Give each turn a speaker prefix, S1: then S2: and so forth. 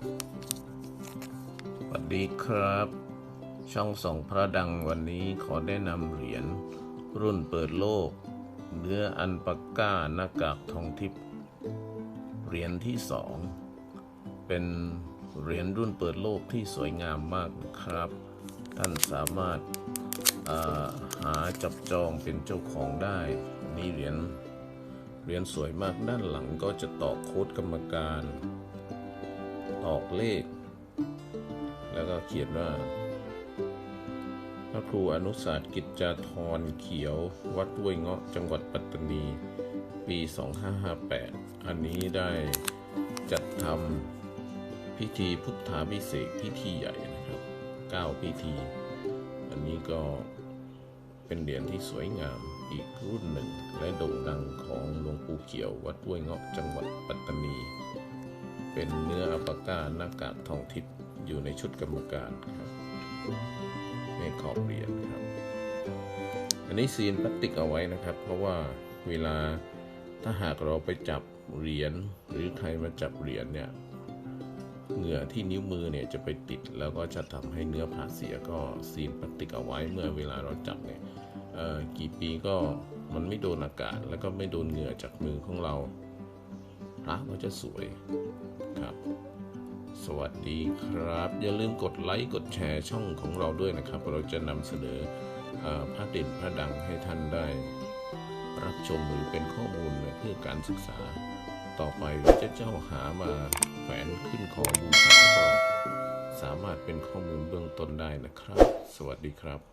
S1: สวัสดีครับ ช่องส่องพระดังวันนี้ขอได้นำเหรียญรุ่นเปิดโลก เนื้ออันปากก้าหน้ากากทองทิพย์เหรียญที่สอง เป็นเหรียญรุ่นเปิดโลกที่สวยงามมากครับ ท่านสามารถาหาจับจองเป็นเจ้าของได้ นี่เหรียญเหรียญสวยมากด้านหลังก็จะต่อโค้ดกรรมการ ตอกเลข แล้วก็เขียนว่า พระครูอนุสาสตร์กิจจาธรเขียววัดห้วยเงาะจังหวัดปัตตานี ปี 2558 อันนี้ได้จัดทำพิธีพุทธาพิเศษพิธีใหญ่นะครับ 9 พิธี อันนี้ก็เป็นเหรียญที่สวยงามอีกรุ่นหนึ่งและโด่งดังของหลวงปู่เขียววัดห้วยเงาะจังหวัดปัตตานี เป็นเนื้ออัปปาก้าหน้ากากทองทิพย์อยู่ในชุดกรรมการครับในขอบเหรียญครับ อันนี้ซีนพลาสติกเอาไว้นะครับ เพราะว่าเวลาถ้าหากเราไปจับเหรียญหรือใครมาจับเหรียญเนี่ยเหงื่อที่นิ้วมือเนี่ยจะไปติดแล้วก็จะทำให้เนื้อผ่าเสียก็ซีนพลาสติกเอาไว้เมื่อเวลาเราจับเนี่ยกี่ปีก็มันไม่โดนอากาศ แล้วก็ไม่โดนเหงื่อจากมือของเรา พระก็จะสวยครับ สวัสดีครับ อย่าลืมกดไลค์กดแชร์ช่องของเราด้วยนะครับ เราจะนำเสนอเออพระเด่นพระดังให้ท่านได้ รับชมหรือเป็นข้อมูลเพื่อการศึกษา ต่อไปจะเจ้าหามาแขวนขึ้นคอบูชาก็สามารถเป็นข้อมูลเบื้องต้นได้นะครับ สวัสดีครับ